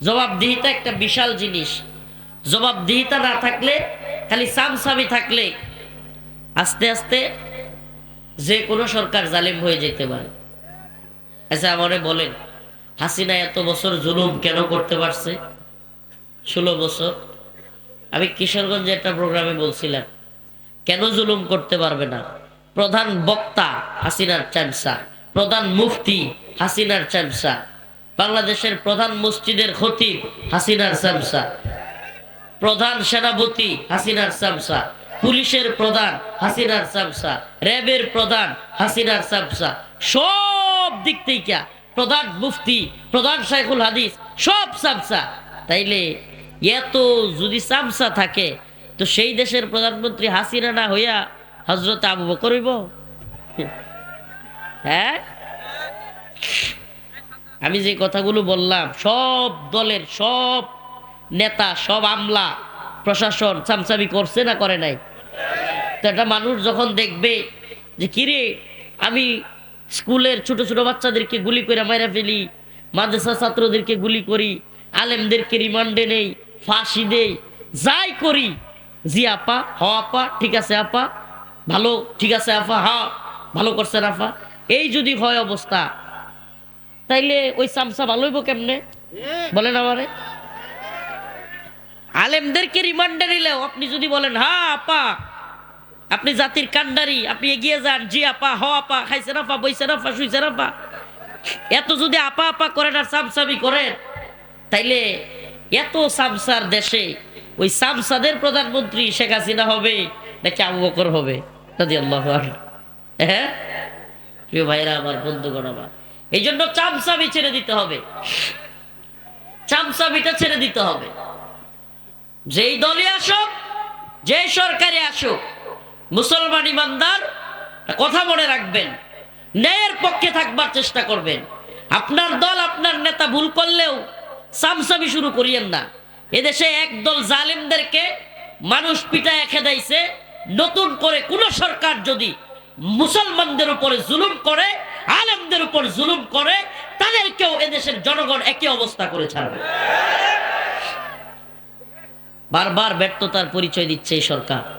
জবাবদিহিতা একটা বিশাল জিনিস। জবাবদিহিতা না থাকলে, খালি সামসামি থাকলে আস্তে আস্তে যে কোনো সরকার জালিম হয়ে যেতে পারে। আচ্ছা আমারে বলেন, হাসিনা এত বছর জুলুম কেন করতে পারছে? ষোলো বছর। আমি কিশোরগঞ্জে একটা প্রোগ্রামে বলছিলাম, কেন জুলুম করতে পারবে না? প্রধান বক্তা হাসিনার চামসা প্রধান মুফতি হাসিনার চামসা বাংলাদেশের প্রধান মসজিদের খতিব হাসিনার সামসা, প্রধান সেনাপতি হাসিনার সামসা, পুলিশের প্রধান হাসিনার সামসা, র্যাবের প্রধান হাসিনার সামসা, সব দিক থেকে প্রধান মুফতি, প্রধান শাইখুল হাদিস, সব সামসা। তাইলে এত যদি সামসা থাকে, তো সেই দেশের প্রধানমন্ত্রী হাসিনা না হইয়া হজরত আবু বকর হইব? হ্যাঁ? আমি যে কথাগুলো বললাম, সব দলের সব নেতা, সব আমলা, প্রশাসন চামচামি করছে না করে নাই? তো একটা মানুষ যখন দেখবে যে, কিরে, আমি স্কুলের ছোট ছোট বাচ্চাদেরকে গুলি করে মাইরা ফেলি, মাদ্রাসা ছাত্রদেরকে গুলি করি, আলেমদেরকে রিমান্ডে নেই, ফাঁসি দেই, যাই করি। জি, আপা, হ, আপা, ঠিক আছে, আপা, ভালো, ঠিক আছে, আপা, হা, ভালো করছেন, আপা। এই যদি হয় অবস্থা তাইলে ওই চামচা ভালো হইব কেমনে? বলেন আমারে। আলেমদেরকে রিমান্ডে নিলেও আপনি যদি বলেন হ্যাঁ আপা, আপনি জাতির কান্ডারি আপনি এগিয়ে যান। জি, আপা, হ, আপা, খাইছেন আপা, বইছেন আপা, শুইছেন আপা। এত যদি আপা আপা করেন আর সামসামি করেন, তাইলে এত সামসার দেশে ওই সামসাদের প্রধানমন্ত্রী শেখ হাসিনা হবে নাকি আবু বকর হবে? রাজি আল্লাহ হ্যাঁ? প্রিয় ভাইরা, আমার বন্ধুগণ আমার। এই জন্য চামচামি ছেড়ে দিতে হবে। চামচামিটা ছেড়ে দিতে হবে। যেই দলে আসুক যে সরকারে আসুক, মুসলমান ইমানদার কথা মনে রাখবেন, ন্যায়ের পক্ষে থাকবার চেষ্টা করবেন। আপনার দল, আপনার নেতা ভুল করলেও সামসামি শুরু করিয়েন না। এদেশে একদল জালিমদেরকে মানুষ পিটায় খেদাইছে নতুন করে কোন সরকার যদি মুসলমানদের উপরে জুলুম করে আলেমদের উপর জুলুম করে, তাদেরকেও এদেশের জনগণ একই অবস্থা করে ছাড়বে। বারবার ব্যর্থতার পরিচয় দিচ্ছে এই সরকার।